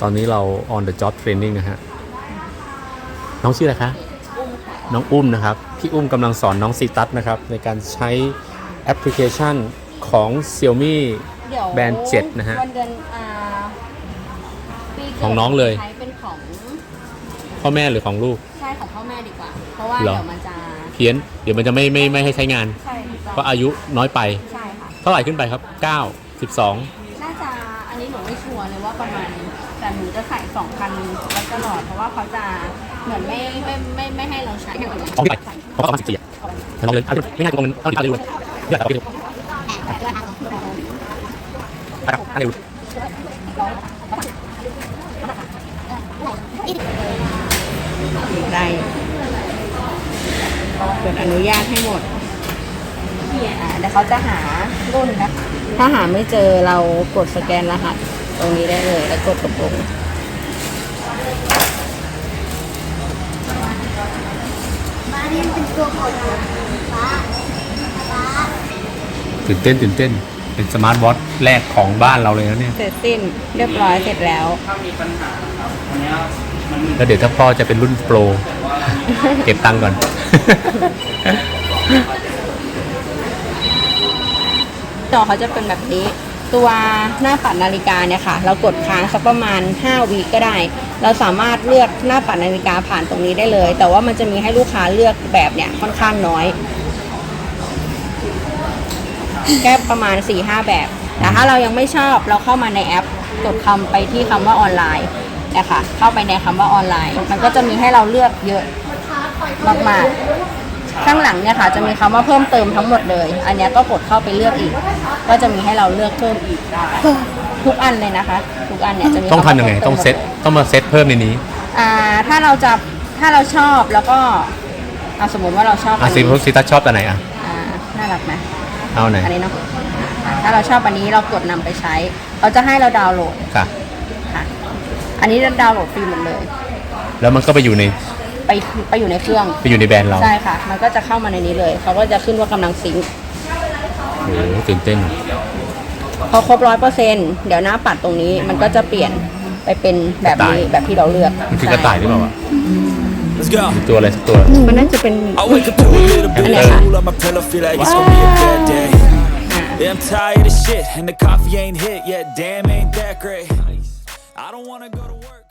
ตอนนี้เรา on the job training นะฮะ น้องชื่ออะไรคะ น้องอุ้มนะครับ พี่อุ้มกำลังสอนน้องซีตัสนะครับ ในการใช้แอปพลิเคชันของ Xiaomi เดี๋ยวแบรนด์เจ็ดนะฮะวันเดือนอ่าปีกิดของน้องเลย ใช้เป็นของพ่อแม่หรือของลูก ใช่ของพ่อแม่ดีกว่า เพราะว่าเหรอ เดี๋ยวมันจะ เพี้ยน เดี๋ยวมันจะไม่ไม่ไม่ให้ใช้งาน ใช่ถูกต้อง เพราะอายุน้อยไป ใช่ค่ะ เท่าไหร่ขึ้นไปครับ 9 12 น่าจะอันนี้หนูไม่ชัวร์เลยว่าประมาณแต่หนูจะใส่สองพันไว้ตลอดเพราะว่าเขาจะเหมือนไม่ไม่ไม่ไม่ให้เราใช้อย่างอื่นของที่ไหนของประมาณ14อะลองเลยเอาไม่ง่ายตรงนั้นเอาดิเอาดิดูเดี๋ยวเอาไปดูไปครับอันนี้ดูได้กดอนุญาตให้หมด อ่าเดี๋ยวเขาจะหารุ่นนะถ้าหาไม่เจอเรากดสแกนรหัสตรงนี้ได้เลย แล้วกดตกลงตื่นเต้นตื่นเต้น เป็นสมาร์ทวอทแรกของบ้านเราเลยนะเนี่ย เสร็จสิ้นเรียบร้อยเสร็จแล้ว แล้วเดี๋ยวถ้าพ่อจะเป็นรุ่นโปร เก็บตังค์ก่อน จอเขาจะเป็นแบบนี้ ตัวหน้าปัดนาฬิกาเนี่ยค่ะ เรากดค้างสักประมาณ 5วิก็ได้ เราสามารถเลือกหน้าปัดนาฬิกาผ่านตรงนี้ได้เลย แต่ว่ามันจะมีให้ลูกค้าเลือกแบบเนี่ยค่อนข้างน้อยแค่ประมาณ 4-5 แบบ แต่ถ้าเรายังไม่ชอบเราเข้ามาในแอป กดคำไปที่คำว่าออนไลน์นะคะเข้าไปในคำว่าออนไลน์ มันก็จะมีให้เราเลือกเยอะมากๆ ข้างหลังเนี่ยค่ะจะมีคำว่าเพิ่มเติมทั้งหมดเลย อันเนี้ยก็กดเข้าไปเลือกอีก ก็จะมีให้เราเลือกเพิ่มอีกทุกอันเลยนะคะ ทุกอันเนี่ยจะมีต้องคำว่าทำยังไงพิ่มต้องเซตต้องมาเซตเพิ่มในนี้อ่าถ้าเราจะถ้าเราชอบแล้วก็เอาสมมติว่าเราชอบอะนซีนี้ซีตัสชอบตัวไหนอะอ่าน่ารักไหมเอาไหนอันนี้เนาะอ่าถ้าเราชอบอันนี้เรากดนำไปใช้เขาจะให้เราดาวน์โหลดค่ะค่ะ อันนี้ดาวน์โหลดฟรีหมดเลย แล้วมันก็ไปอยู่ใน ไปไปอยู่ในเครื่อง ไปอยู่ในแบรนด์เราใช่ค่ะ มันก็จะเข้ามาในนี้เลย เขาก็จะขึ้นว่ากำลังซิงค์โอ้โหตื่นเต้น พอครบร้อยเปอร์เซ็นเดี๋ยวหน้าปัดตรงนี้มันก็จะเปลี่ยนไปเป็นแบบนี้กระต่าย แบบที่เราเลือกมันคือกระต่ายหรือเปล่าวะ Let's go. หรือตัวอะไรสักตัว มันน่าจะเป็น I wake up to a little bit Ano of yan? cool on my pillow, feel like it's gonna be a bad day. Yeah, I'm tired of shit, and the coffee ain't hit yet. Damn, ain't that great. I don't wanna go to work.